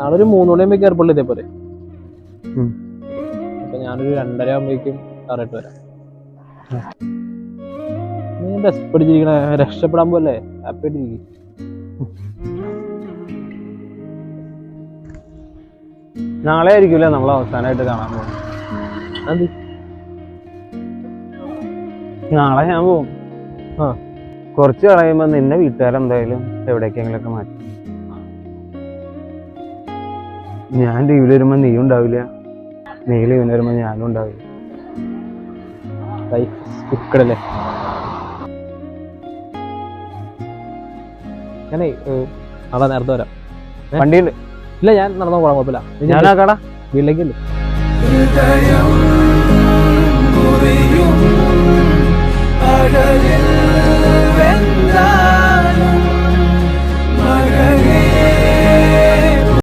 നാളെ ഒരു മൂന്ന് മണിയാകുമ്പോൾ എയർപോർട്ടിൽ ഇതേപോലെ. അപ്പൊ ഞാനൊരു രണ്ടര ആകുമ്പോഴേക്കും കറക്റ്റ് വരാം. നീ പിടിച്ചിരിക്കണ രക്ഷപ്പെടാൻ പോലെ ഹാപ്പി ആയിട്ടിരിക്കും നാളെ ആയിരിക്കില്ല നമ്മൾ അവസാനമായിട്ട് കാണാൻ പോകുന്നത്? അത് നാളെ ഞാൻ പോകും. ആ. കുറച്ച് കളയുമ്പോ നിന്റെ വീട്ടുകാരെന്തായാലും എവിടേക്കെങ്കിലും ഒക്കെ മാറ്റി. ഞാൻ ലീവിൽ വരുമ്പോൾ നീ ഉണ്ടാവില്ല. നീ ലീവിന് വരുമ്പോൾ ഞാനും ഉണ്ടാവില്ല. ലൈഫ് കുക്കടല്ലേ ഞാനേ അവിടെ നേരത്തെ വരാം. വണ്ടിയുണ്ട്. ഇല്ല ഞാൻ നടന്നു പോകാൻ കുഴപ്പമില്ല. ചെല്ല്. ഞാനാക്കാടാ വീട്ടിലേക്കല്ലേ